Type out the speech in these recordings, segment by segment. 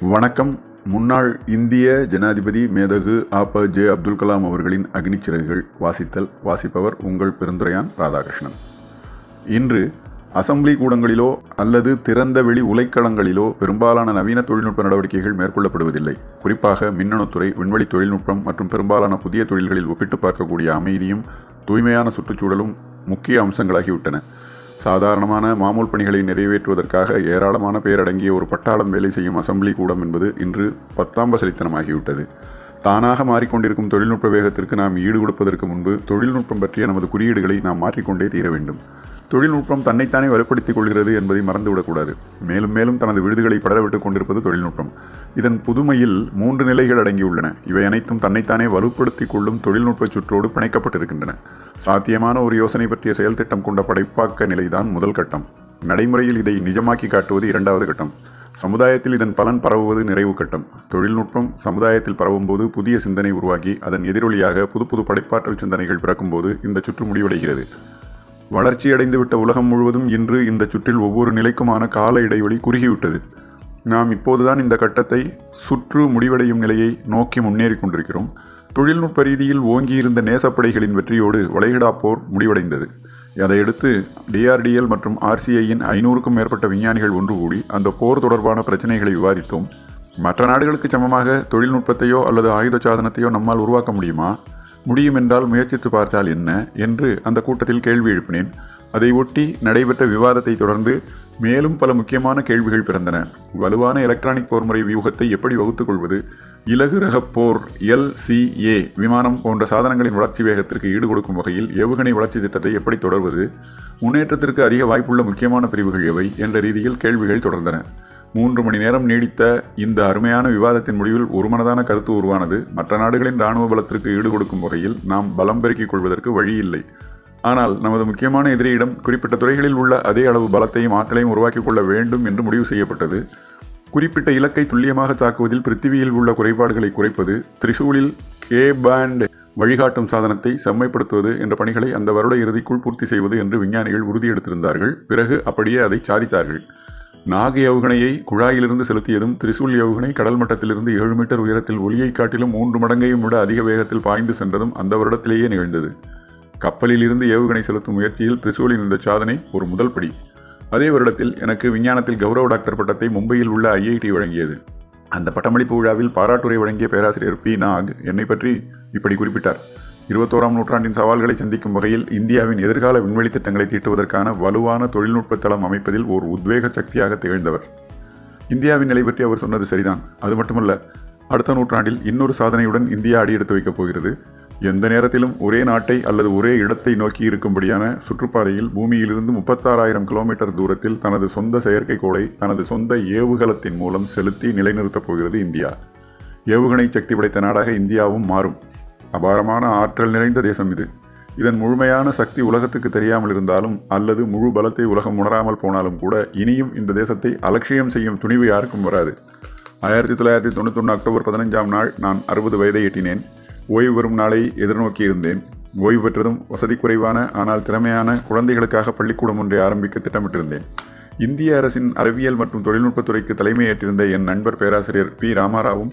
வணக்கம். முன்னாள் இந்திய ஜனாதிபதி மேதகு ஆப ஜே அப்துல் கலாம் அவர்களின் அக்னிச்சிறகுகள் வாசித்தல் வாசிப்பவர் உங்கள் பெருந்துரையான் ராதாகிருஷ்ணன். இன்று அசெம்பிளி கூடங்களிலோ அல்லது திறந்த வெளி உலைக்களங்களிலோ பெரும்பாலான நவீன தொழில்நுட்ப நடவடிக்கைகள் மேற்கொள்ளப்படுவதில்லை. குறிப்பாக மின்னணுத்துறை விண்வெளி தொழில்நுட்பம் மற்றும் பெரும்பாலான புதிய தொழில்களில் ஒப்பிட்டு பார்க்கக்கூடிய அமைதியும் தூய்மையான சுற்றுச்சூழலும் முக்கிய அம்சங்களாகிவிட்டன. சாதாரணமான மாமூல் பணிகளை நிறைவேற்றுவதற்காக ஏராளமான பேரடங்கிய ஒரு பட்டாளம் வேலை செய்யும் அசம்பிளி கூடம் என்பது இன்று பத்தாம்பசலித்தனமாகிவிட்டது. தானாக மாறிக்கொண்டிருக்கும் தொழில்நுட்ப வேகத்திற்கு நாம் ஈடு கொடுப்பதற்கு முன்பு தொழில்நுட்பம் பற்றிய நமது குறியீடுகளை நாம் மாற்றிக்கொண்டே தீர வேண்டும். தொழில்நுட்பம் தன்னைத்தானே வலுப்படுத்திக் கொள்கிறது என்பதை மறந்துவிடக்கூடாது. மேலும் மேலும் தனது விடுதிகளை படரவிட்டுக் கொண்டிருப்பது தொழில்நுட்பம். இதன் புதுமையில் மூன்று நிலைகள் அடங்கியுள்ளன. இவை அனைத்தும் தன்னைத்தானே வலுப்படுத்திக் கொள்ளும் தொழில்நுட்ப சுற்றோடு பிணைக்கப்பட்டிருக்கின்றன. சாத்தியமான ஒரு யோசனை பற்றிய செயல் திட்டம் கொண்ட படைப்பாக்க நிலைதான் முதல் கட்டம். நடைமுறையில் இதை நிஜமாக்கி காட்டுவது இரண்டாவது கட்டம். சமுதாயத்தில் இதன் பலன் பரவுவது நிறைவு கட்டம். தொழில்நுட்பம் சமுதாயத்தில் பரவும்போது புதிய சிந்தனை உருவாகி அதன் எதிரொலியாக புது புது படைப்பாற்றல் சிந்தனைகள் பிறக்கும்போது இந்த சுற்று முடிவடைகிறது. வளர்ச்சியடைந்துவிட்ட உலகம் முழுவதும் இன்று இந்த சுற்றில் ஒவ்வொரு நிலைக்குமான கால இடைவெளி குறுகிவிட்டது. நாம் இப்போதுதான் இந்த கட்டத்தை சுற்று முடிவடையும் நிலையை நோக்கி முன்னேறி கொண்டிருக்கிறோம். தொழில்நுட்ப ரீதியில் ஓங்கியிருந்த நேசப்படைகளின் வெற்றியோடு வளைகுடா போர் முடிவடைந்தது. அதையடுத்து டிஆர்டிஎல் மற்றும் ஆர்சிஐயின் ஐநூறுக்கும் மேற்பட்ட விஞ்ஞானிகள் ஒன்று கூடி அந்த போர் தொடர்பான பிரச்சனைகளை விவாதித்தோம். மற்ற நாடுகளுக்கு சமமாக தொழில்நுட்பத்தையோ அல்லது ஆயுத சாதனத்தையோ நம்மால் உருவாக்க முடியுமா? முடியும் என்றால் முயற்சித்து பார்த்தால் என்ன? என்று அந்த கூட்டத்தில் கேள்வி எழுப்பினேன். அதை ஒட்டி நடைபெற்ற விவாதத்தை தொடர்ந்து மேலும் பல முக்கியமான கேள்விகள் பிறந்தன. வலுவான எலக்ட்ரானிக் போர்முறை வியூகத்தை எப்படி வகுத்துக் கொள்வது? இலகு ரக போர் எல்சிஏ விமானம் போன்ற சாதனங்களின் வளர்ச்சி வேகத்திற்கு ஈடு கொடுக்கும் வகையில் ஏவுகணை வளர்ச்சி திட்டத்தை எப்படி தொடர்வது? முன்னேற்றத்திற்கு அதிக வாய்ப்புள்ள முக்கியமான பிரிவுகள் எவை? என்ற ரீதியில் கேள்விகள் தொடர்ந்தன. மூன்று மணி நேரம் நீடித்த இந்த அருமையான விவாதத்தின் முடிவில் ஒருமனதான கருத்து உருவானது. மற்ற நாடுகளின் இராணுவ பலத்திற்கு ஈடுகொடுக்கும் வகையில் நாம் பலம் பெருக்கிக் கொள்வதற்கு வழியில்லை. ஆனால் நமது முக்கியமான எதிரியிடம் குறிப்பிட்ட துறைகளில் உள்ள அதே அளவு பலத்தையும் ஆற்றலையும் உருவாக்கிக் கொள்ள வேண்டும் என்று முடிவு செய்யப்பட்டது. குறிப்பிட்ட இலக்கை துல்லியமாக தாக்குவதில் பிருத்திவியில் உள்ள குறைபாடுகளை குறைப்பது திரிசூலில் கே பேண்ட் வழிகாட்டும் சாதனத்தை செம்மைப்படுத்துவது என்ற பணிகளை அந்த வருட இறுதிக்குள் பூர்த்தி செய்வது என்று விஞ்ஞானிகள் உறுதியெடுத்திருந்தார்கள். பிறகு அப்படியே அதை சாதித்தார்கள். நாக ஏவுகணையை குழாயிலிருந்து செலுத்தியதும் திரிசூல் யவுகணை கடல் மட்டத்திலிருந்து ஏழு மீட்டர் உயரத்தில் ஒலியை காட்டிலும் மூன்று மடங்கையும் விட அதிக வேகத்தில் பாய்ந்து சென்றதும் அந்த வருடத்திலேயே நிகழ்ந்தது. கப்பலில் இருந்து ஏவுகணை செலுத்தும் முயற்சியில் திரிசூலின் இந்த சாதனை ஒரு முதல் படி. அதே வருடத்தில் எனக்கு விஞ்ஞானத்தில் கௌரவ டாக்டர் பட்டத்தை மும்பையில் உள்ள ஐஐடி வழங்கியது. அந்த பட்டமளிப்பு விழாவில் பாராட்டுரை வழங்கிய பேராசிரியர் பி. நாக் என்னை பற்றி இப்படி குறிப்பிட்டார். இருபத்தோராம் நூற்றாண்டின் சவால்களை சந்திக்கும் வகையில் இந்தியாவின் எதிர்கால விண்வெளி திட்டங்களை தீட்டுவதற்கான வலுவான தொழில்நுட்ப தளம் அமைப்பதில் ஒரு உத்வேக சக்தியாக திகழ்ந்தவர். இந்தியாவின் நிலை பற்றி அவர் சொன்னது சரிதான். அது மட்டுமல்ல அடுத்த நூற்றாண்டில் இன்னொரு சாதனையுடன் இந்தியா அடியெடுத்து வைக்கப் போகிறது. எந்த நேரத்திலும் ஒரே நாட்டை அல்லது ஒரே இடத்தை நோக்கி இருக்கும்படியான சுற்றுப்பாதையில் பூமியிலிருந்து முப்பத்தாறாயிரம் கிலோமீட்டர் தூரத்தில் தனது சொந்த செயற்கைக்கோளை தனது சொந்த ஏவுகலத்தின் மூலம் செலுத்தி நிலைநிறுத்தப் போகிறது இந்தியா. ஏவுகணை சக்தி படைத்த நாடாக இந்தியாவும் மாறும். அபாரமான ஆற்றல் நிறைந்த தேசம் இது. இதன் முழுமையான சக்தி உலகத்துக்கு தெரியாமல் இருந்தாலும் அல்லது முழு பலத்தை உலகம் உணராமல் போனாலும் கூட இனியும் இந்த தேசத்தை அலட்சியம் செய்யும் துணிவு யாருக்கும் வராது. ஆயிரத்தி தொள்ளாயிரத்தி தொண்ணூத்தொன்று அக்டோபர் பதினஞ்சாம் நாள் நான் அறுபது வயதை எட்டினேன். ஓய்வு பெறும் நாளை எதிர்நோக்கி இருந்தேன். ஓய்வு பெற்றதும் வசதி குறைவான ஆனால் திறமையான குழந்தைகளுக்காக பள்ளிக்கூடம் ஒன்றை ஆரம்பிக்க திட்டமிட்டிருந்தேன். இந்திய அரசின் அறிவியல் மற்றும் தொழில்நுட்பத்துறைக்கு தலைமையேற்றிருந்த என் நண்பர் பேராசிரியர் பி. ராமாராவும்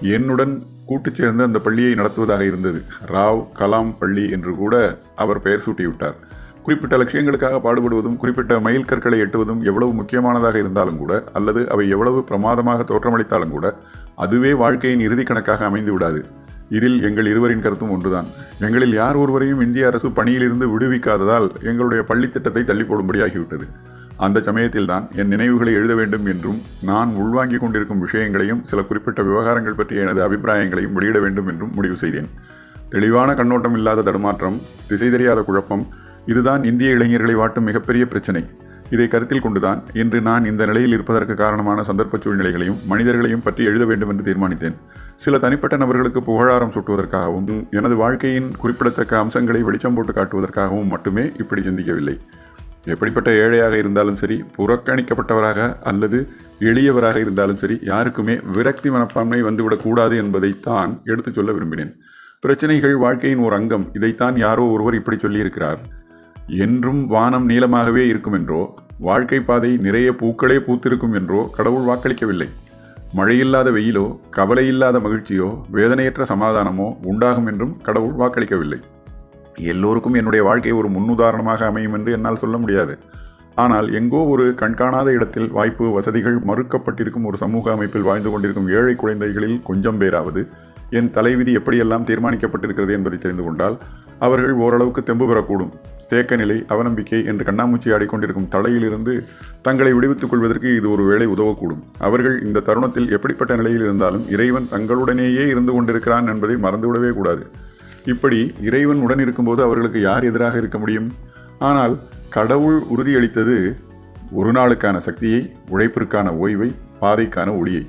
என்னுடன் கூட்டுச் சேர்ந்து அந்த பள்ளியை நடத்துவதாக இருந்தது. ராவ் கலாம் பள்ளி என்று கூட அவர் பெயர் சூட்டிவிட்டார். குறிப்பிட்ட லட்சியங்களுக்காக பாடுபடுவதும் குறிப்பிட்ட மைல் கற்களை எட்டுவதும் எவ்வளவு முக்கியமானதாக இருந்தாலும் கூட அல்லது அவை எவ்வளவு பிரமாதமாக தோற்றமளித்தாலும் கூட அதுவே வாழ்க்கையின் இறுதி கணக்காக அமைந்து விடாது. இதில் எங்கள் இருவரின் கருத்தும் ஒன்றுதான். எங்களில் யார் ஒருவரையும் இந்திய அரசு பணியிலிருந்து விடுவிக்காததால் எங்களுடைய பள்ளி திட்டத்தை தள்ளி போடும்படியாகிவிட்டது. அந்த சமயத்தில்தான் என் நினைவுகளை எழுத வேண்டும் என்றும் நான் உள்வாங்கிக் கொண்டிருக்கும் விஷயங்களையும் சில குறிப்பிட்ட விவகாரங்கள் பற்றிய எனது அபிப்பிராயங்களையும் வெளியிட வேண்டும் என்றும் முடிவு செய்தேன். தெளிவான கண்ணோட்டம் இல்லாத தடுமாற்றம் திசை தெரியாத குழப்பம் இதுதான் இந்திய இளைஞர்களை வாட்டும் மிகப்பெரிய பிரச்சனை. இதை கருத்தில் கொண்டுதான் இன்று நான் இந்த நிலையில் இருப்பதற்கு காரணமான சந்தர்ப்ப சூழ்நிலைகளையும் மனிதர்களையும் பற்றி எழுத வேண்டும் என்று தீர்மானித்தேன். சில தனிப்பட்ட நபர்களுக்கு புகழாரம் சூட்டுவதற்காகவும் எனது வாழ்க்கையின் குறிப்பிடத்தக்க அம்சங்களை வெளிச்சம் போட்டு காட்டுவதற்காகவும் மட்டுமே இப்படி சிந்திக்கவில்லை. எப்படிப்பட்ட ஏழையாக இருந்தாலும் சரி புறக்கணிக்கப்பட்டவராக அல்லது எளியவராக இருந்தாலும் சரி யாருக்குமே விரக்தி மனப்பான்மை வந்துவிடக்கூடாது என்பதைத்தான் எடுத்துச் சொல்ல விரும்பினேன். பிரச்சனைகள் வாழ்க்கையின் ஒரு அங்கம். இதைத்தான் யாரோ ஒருவர் இப்படி சொல்லியிருக்கிறார். என்றும் வானம் நீளமாகவே இருக்கும் என்றோ வாழ்க்கை பாதை நிறைய பூக்களே பூத்திருக்கும் என்றோ கடவுள் வாக்களிக்கவில்லை. மழையில்லாத வெயிலோ கவலையில்லாத மகிழ்ச்சியோ வேதனையற்ற சமாதானமோ உண்டாகும் என்றும் கடவுள் வாக்களிக்கவில்லை. எல்லோருக்கும் என்னுடைய வாழ்க்கை ஒரு முன்னுதாரணமாக அமையும் என்று என்னால் சொல்ல முடியாது. ஆனால் எங்கோ ஒரு கண்காணாத இடத்தில் வாய்ப்பு வசதிகள் மறுக்கப்பட்டிருக்கும் ஒரு சமூக அமைப்பில் வாழ்ந்து கொண்டிருக்கும் ஏழை குழந்தைகளில் கொஞ்சம் பேராவது என் தலைவிதி எப்படியெல்லாம் தீர்மானிக்கப்பட்டிருக்கிறது என்பதை தெரிந்து கொண்டால் அவர்கள் ஓரளவுக்கு தெம்பு பெறக்கூடும். தேக்க நிலை அவநம்பிக்கை என்று கண்ணாமூச்சி ஆடிக்கொண்டிருக்கும் தலையிலிருந்து தங்களை விடுவித்துக் கொள்வதற்கு இது ஒரு வேளை உதவக்கூடும். அவர்கள் இந்த தருணத்தில் எப்படிப்பட்ட நிலையில் இருந்தாலும் இறைவன் தங்களுடனேயே இருந்து கொண்டிருக்கிறான் என்பதை மறந்துவிடவே கூடாது. இப்படி இறைவன் உடன் இருக்கும்போது அவர்களுக்கு யார் எதிராக இருக்க முடியும்? ஆனால் கடவுள் உறுதியளித்தது ஒரு நாளுக்கான சக்தியை உழைப்பிற்கான ஓய்வை பாதைக்கான ஒளியை.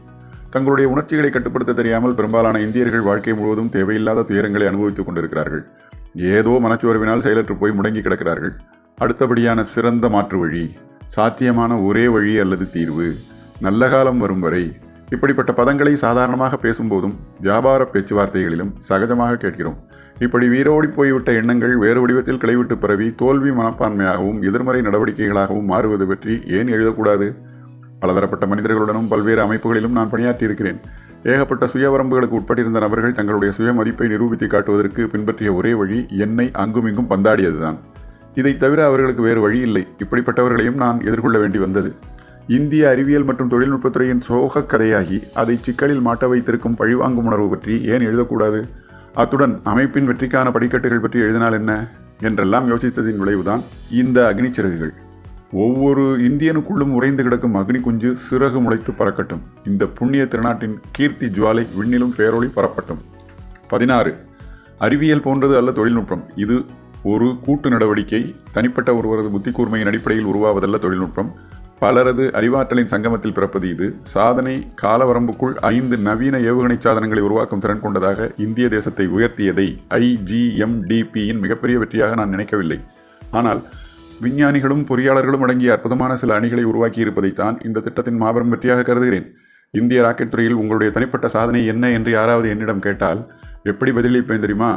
தங்களுடைய உணர்ச்சிகளை கட்டுப்படுத்த தெரியாமல் பெரும்பாலான இந்தியர்கள் வாழ்க்கை முழுவதும் தேவையில்லாத துயரங்களை அனுபவித்துக் கொண்டிருக்கிறார்கள். ஏதோ மனச்சோர்வினால் செயலற்று போய் முடங்கி கிடக்கிறார்கள். அடுத்தபடியான சிறந்த மாற்று வழி சாத்தியமான ஒரே வழி அல்லது தீர்வு. நல்ல காலம் வரும் வரை இப்படிப்பட்ட பதங்களை சாதாரணமாக பேசும்போதும் வியாபார பேச்சுவார்த்தைகளிலும் சகஜமாக கேட்கிறோம். இப்படி வீரோடி போய்விட்ட எண்ணங்கள் வேறு வடிவத்தில் கிளைவிட்டு பரவி தோல்வி மனப்பான்மையாகவும் எதிர்மறை நடவடிக்கைகளாகவும் மாறுவது பற்றி ஏன் எழுதக்கூடாது? பலதரப்பட்ட மனிதர்களுடனும் பல்வேறு அமைப்புகளிலும் நான் பணியாற்றியிருக்கிறேன். ஏகப்பட்ட சுயவரம்புகளுக்கு உட்பட்டிருந்த நபர்கள் தங்களுடைய சுய மதிப்பை நிரூபித்து காட்டுவதற்கு பின்பற்றிய ஒரே வழி என்னை அங்குமிங்கும் பந்தாடியதுதான். இதை தவிர அவர்களுக்கு வேறு வழி இல்லை. இப்படிப்பட்டவர்களையும் நான் எதிர்கொள்ள வேண்டி வந்தது. இந்திய அறிவியல் மற்றும் தொழில்நுட்பத்துறையின் சோகக் கதையாகி அதை சிக்கலில் மாட்ட வைத்திருக்கும் பழிவாங்கும் உணர்வு பற்றி ஏன் எழுதக்கூடாது? அத்துடன் அமைப்பின் வெற்றிக்கான படிக்கட்டுகள் பற்றி எழுதினால் என்ன என்றெல்லாம் யோசித்ததின் விளைவுதான் இந்த அக்னிச்சிறகுகள் ஒவ்வொரு இந்தியனுக்குள்ளும் உறைந்து கிடக்கும் அக்னி குஞ்சு சிறகு முளைத்து பறக்கட்டும். இந்த புண்ணிய திருநாட்டின் கீர்த்தி ஜுவாலை விண்ணிலும் பேரொளி பரப்பட்டும். பதினாறு. அறிவியல் போன்றது அல்ல தொழில்நுட்பம். இது ஒரு கூட்டு நடவடிக்கை. தனிப்பட்ட ஒருவரது புத்தி கூர்மையின் அடிப்படையில் உருவாவதல்ல தொழில்நுட்பம். பலரது அறிவாற்றலின் சங்கமத்தில் பிறப்பது இது. சாதனை காலவரம்புக்குள் ஐந்து நவீன ஏவுகணை சாதனங்களை உருவாக்கும் திறன் கொண்டதாக இந்திய தேசத்தை உயர்த்தியதை ஐஜிஎம்டிபியின் மிகப்பெரிய வெற்றியாக நான் நினைக்கவில்லை. ஆனால் விஞ்ஞானிகளும் பொறியாளர்களும் அடங்கிய அற்புதமான சில அணிகளை உருவாக்கி இருப்பதைத்தான் இந்த திட்டத்தின் மாபெரும் வெற்றியாக கருதுகிறேன். இந்திய ராக்கெட் துறையில் உங்களுடைய தனிப்பட்ட சாதனை என்ன என்று யாராவது என்னிடம் கேட்டால் எப்படி பதிலளிப்பேன் தெரியுமா?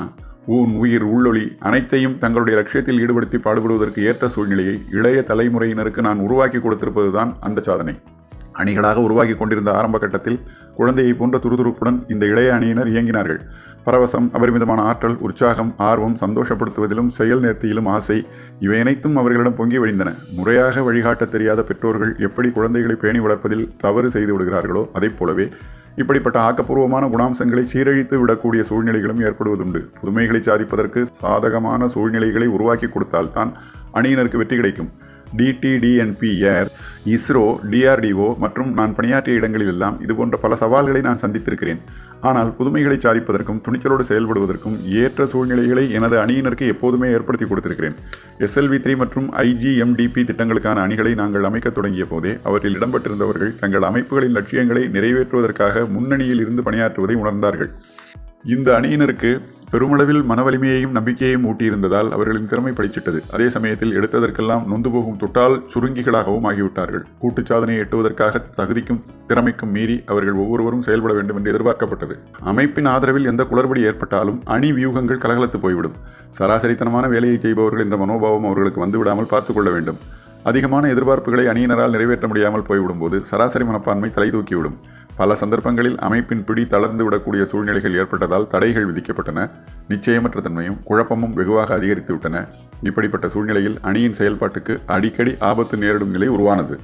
ஊன் உயிர் உள்ளொளி அனைத்தையும் தங்களுடைய லட்சியத்தில் ஈடுபடுத்தி பாடுபடுவதற்கு ஏற்ற சூழ்நிலையை இளைய தலைமுறையினருக்கு நான் உருவாக்கி கொடுத்திருப்பதுதான் அந்த சாதனை. அணிகளாக உருவாக்கி கொண்டிருந்த ஆரம்ப கட்டத்தில் குழந்தையை போன்ற துருதுருப்புடன் இந்த இளைய அணியினர் இயங்கினார்கள். பரவசம் அபரிமிதமான ஆற்றல் உற்சாகம் ஆர்வம் சந்தோஷப்படுத்துவதிலும் செயல் நேர்த்தியிலும் ஆசை இவை அனைத்தும் அவர்களிடம் பொங்கி வழிந்தன. முறையாக வழிகாட்ட தெரியாத பெற்றோர்கள் எப்படி குழந்தைகளை பேணி வளர்ப்பதில் தவறு செய்து விடுகிறார்களோ அதைப் போலவே இப்படிப்பட்ட ஆக்கப்பூர்வமான குணாம்சங்களை சீரழித்து விடக்கூடிய சூழ்நிலைகளும் ஏற்படுவதுண்டு. புதுமைகளை சாதிப்பதற்கு சாதகமான சூழ்நிலைகளை உருவாக்கி கொடுத்தால்தான் அணியினருக்கு வெற்றி கிடைக்கும். டிடிடிஎன்பி ஏர் இஸ்ரோ டிஆர்டிஓ மற்றும் நான் பணியாற்றிய இடங்களிலெல்லாம் இதுபோன்ற பல சவால்களை நான் சந்தித்திருக்கிறேன். ஆனால் புதுமைகளை சாதிப்பதற்கும் துணிச்சலோடு செயல்படுவதற்கும் ஏற்ற சூழ்நிலைகளை எனது அணியினருக்கு எப்போதுமே ஏற்படுத்தி கொடுத்திருக்கிறேன். எஸ்எல்வி த்ரீ மற்றும் ஐஜிஎம்டிபி திட்டங்களுக்கான அணிகளை நாங்கள் அமைக்கத் தொடங்கிய போதே அவற்றில் இடம்பெற்றிருந்தவர்கள் தங்கள் அமைப்புகளின் லட்சியங்களை நிறைவேற்றுவதற்காக முன்னணியில் இருந்து பணியாற்றுவதை உணர்ந்தார்கள். இந்த அணியினருக்கு பெருமளவில் மனவலிமையையும் நம்பிக்கையையும் ஊட்டியிருந்ததால் அவர்களின் திறமை படிச்சிட்டது. அதே சமயத்தில் எடுத்ததற்கெல்லாம் நொந்து போகும் தொட்டால் சுருங்கிகளாகவும் ஆகிவிட்டார்கள். கூட்டுச் சாதனையை எட்டுவதற்காக தகுதிக்கும் திறமைக்கும் மீறி அவர்கள் ஒவ்வொருவரும் செயல்பட வேண்டும் என்று எதிர்பார்க்கப்பட்டது. அமைப்பின் ஆதரவில் எந்த குளறுபடி ஏற்பட்டாலும் அணி வியூகங்கள் கலகலத்து போய்விடும். சராசரித்தனமான வேலையை செய்பவர்கள் என்ற மனோபாவம் அவர்களுக்கு வந்துவிடாமல் பார்த்துக் கொள்ள வேண்டும். அதிகமான எதிர்பார்ப்புகளை அணியினரால் நிறைவேற்ற முடியாமல் போய்விடும் போது சராசரி மனப்பான்மை தலை தூக்கிவிடும். பல சந்தர்ப்பங்களில் அமைப்பின் பிடி தளர்ந்து விடக்கூடிய சூழ்நிலைகள் ஏற்பட்டதால் தடைகள் விதிக்கப்பட்டன. நிச்சயமற்ற தன்மையும் குழப்பமும் வெகுவாக அதிகரித்து விட்டன. இப்படிப்பட்ட சூழ்நிலையில் அணியின் செயல்பாட்டுக்கு அடிக்கடி ஆபத்து நேரிடும் நிலை உருவானது.